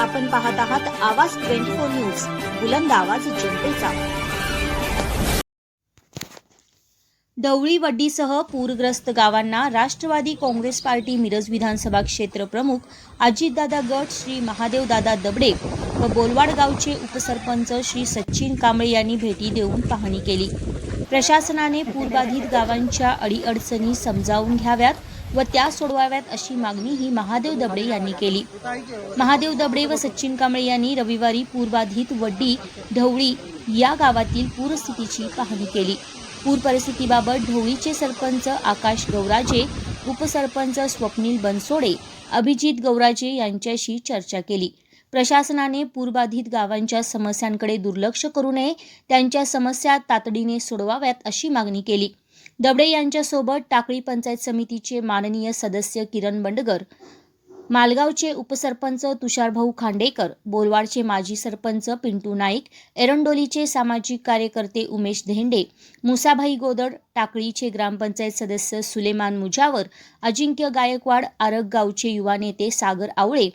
आपण पाहत आहात आवाज ट्वेंटी फोर न्यूज बुलंद आवाज जनतेचा. ढवळी वड्डीसह पूरग्रस्त गावांना राष्ट्रवादी काँग्रेस पार्टी मिरज विधानसभा क्षेत्र प्रमुख अजितदादा गट श्री महादेवदादा दबडे व बोलवाड गावचे उपसरपंच श्री सचिन कांबळे यांनी भेटी देऊन पाहणी केली. प्रशासनाने पूरबाधित गावांच्या अडीअडचणी समजावून घ्याव्यात व त्या सोडवाव्यात अशी मागणीही महादेव दबडे यांनी केली. महादेव दबडे व सचिन कांबळे यांनी रविवारी पूरबाधित वड्डी ढवळी या गावातील पूरस्थितीची पाहणी केली. पूर परिस्थितीबाबत ढवळीचे सरपंच आकाश गौराजे उपसरपंच स्वप्नील बनसोडे अभिजित गौराजे यांच्याशी चर्चा केली. प्रशासनाने पूरबाधित गावांच्या समस्यांकडे दुर्लक्ष करू नये त्यांच्या समस्या तातडीने सोडवाव्यात अशी मागणी केली. दबडे यांच्यासोबत टाकळी पंचायत समितीचे माननीय सदस्य किरण बंडगर मालगावचे उपसरपंच तुषारभाऊ खांडेकर बोलवाडचे माजी सरपंच पिंटू नाईक एरंडोलीचे सामाजिक कार्यकर्ते उमेश धेंडे मुसाभाई गोदड टाकळीचे ग्रामपंचायत सदस्य सुलेमान मुजावर अजिंक्य गायकवाड आरग गावचे युवा नेते सागर आवळे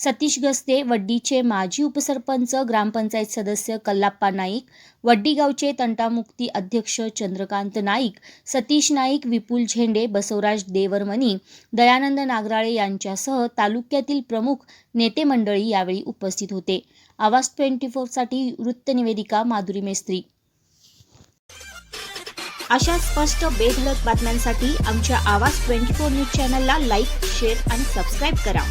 सतीश गस्ते वड्डीचे माजी उपसरपंच ग्रामपंचायत सदस्य कल्लाप्पा नाईक वड्डी गावचे तंटामुक्ती अध्यक्ष चंद्रकांत नाईक सतीश नाईक विपुल झेंडे बसवराज देवरमणी दयानंद नागराळे यांच्यासह तालुक्यातील प्रमुख नेते मंडळी यावेळी उपस्थित होते. आवाज ट्वेंटी फोरसाठी वृत्तनिवेदिका माधुरी मेस्त्री. अशा स्पष्ट बेधडक बातम्यांसाठी आमच्या आवाज ट्वेंटी फोर न्यूज चॅनलला लाईक शेअर आणि सबस्क्राईब करा.